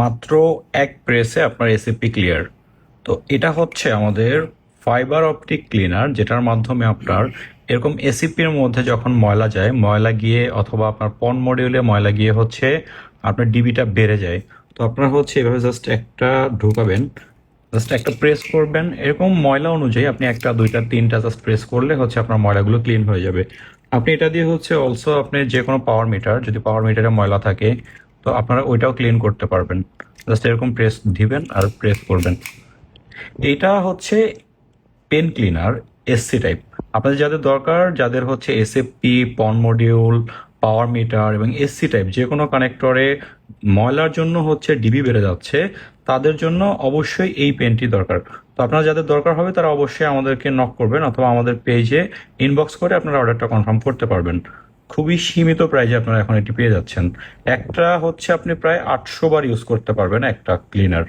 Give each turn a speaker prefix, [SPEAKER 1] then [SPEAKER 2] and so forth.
[SPEAKER 1] মাত্র এক প্রেসে আপনার এসিপি ক্লিয়ার তো এটা হচ্ছে আমাদের ফাইবার অপটিক ক্লিনার যেটার মাধ্যমে আপনার এরকম এসিপির মধ্যে যখন ময়লা যায়, ময়লা গিয়ে অথবা আপনার পন মডিউলে ময়লা গিয়ে হচ্ছে আপনার ডিবিটা বেড়ে যায়। তো আপনার হচ্ছে এভাবে জাস্ট একটা ঢুকাবেন জাস্ট একটা প্রেস করবেন। এরকম ময়লা অনুযায়ী আপনি একটা, দুইটা, তিনটা জাস্ট প্রেস করলে হচ্ছে আপনার ময়লাগুলো ক্লিন হয়ে যাবে। আপনি এটা দিয়ে হচ্ছে অলসো আপনি যে কোনো পাওয়ার মিটার যদি পাওয়ার মিটারে ময়লা থাকে তো আপনারা ওইটাও ক্লিন করতে পারবেন। জাস্ট এরকম প্রেস দিবেন আর প্রেস করবেন। এটা হচ্ছে পেন ক্লিনার এসসি টাইপ আপনাদের যাদের দরকার, যাদের হচ্ছে SFP PON module power meter এবং এসসি টাইপ যে কোনো কানেক্টরে ময়লার জন্য হচ্ছে ডিবি বেড়ে যাচ্ছে, তাদের জন্য অবশ্যই এই পেনটি দরকার। তো আপনারা যাদের দরকার হবে, তারা অবশ্যই আমাদেরকে নক করবেন অথবা আমাদের পেজে ইনবক্স করে আপনারা অর্ডারটা কনফার্ম করতে পারবেন। খুবই সীমিত প্রাইজে আপনারা এখন এটি পেয়ে যাচ্ছেন। একটা হচ্ছে আপনি প্রায় আটশো বার ইউজ করতে পারবেন একটা ক্লিনার